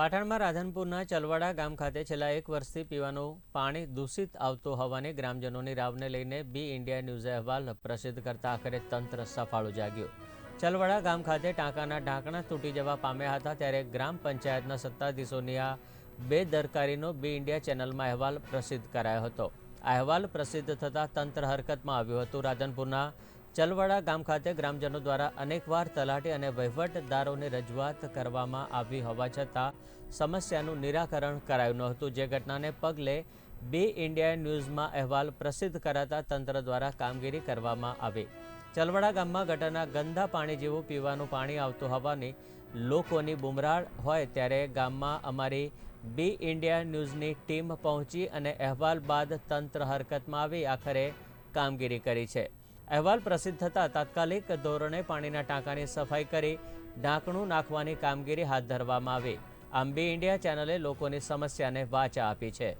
પાટણમાં રાધનપુરના ચલવાડા ગામ ખાતે છેલ્લા એક વર્ષથી પીવાનું પાણી દૂષિત આવતું હોવાની ગ્રામજનોની રાવને લઈને બી ઇન્ડિયા ન્યૂઝે અહેવાલ પ્રસિદ્ધ કરતા આખરે તંત્ર સફાળું જાગ્યું. ચલવાડા ગામ ખાતે ટાંકાના ઢાંકણા તૂટી જવા પામ્યા હતા ત્યારે ગ્રામ પંચાયતના સત્તાધીશોની આ બેદરકારીનો બી ઇન્ડિયા ચેનલમાં અહેવાલ પ્રસિદ્ધ કરાયો હતો. અહેવાલ પ્રસિદ્ધ થતાં તંત્ર હરકતમાં આવ્યું હતું. રાધનપુરના ચલવાડા ગામ ખાતે ગ્રામજનો દ્વારા અનેકવાર તલાટી અને વહીવટદારોને રજૂઆત કરવામાં આવી હોવા છતાં સમસ્યાનું નિરાકરણ કરાયું ન હતું. જે ઘટનાને પગલે બે ઇન્ડિયા ન્યૂઝમાં અહેવાલ પ્રસિદ્ધ કરાતા તંત્ર દ્વારા કામગીરી કરવામાં આવી. ચલવાડા ગામમાં ગટરના ગંદા પાણી જેવું પીવાનું પાણી આવતું હોવાની લોકોની બુમરાળ હોય ત્યારે ગામમાં અમારી બી ઇન્ડિયા ન્યૂઝની ટીમ પહોંચી અને અહેવાલ બાદ તંત્ર હરકતમાં આવી આખરે કામગીરી કરી છે. અહેવાલ પ્રસિદ્ધ થતાં તાત્કાલિક ધોરણે પાણીના ટાંકાની સફાઈ કરી ઢાંકણું નાખવાની કામગીરી હાથ ધરવામાં આવી. આમ બી ઇન્ડિયા ચેનલે લોકોની સમસ્યાને વાચા આપી છે.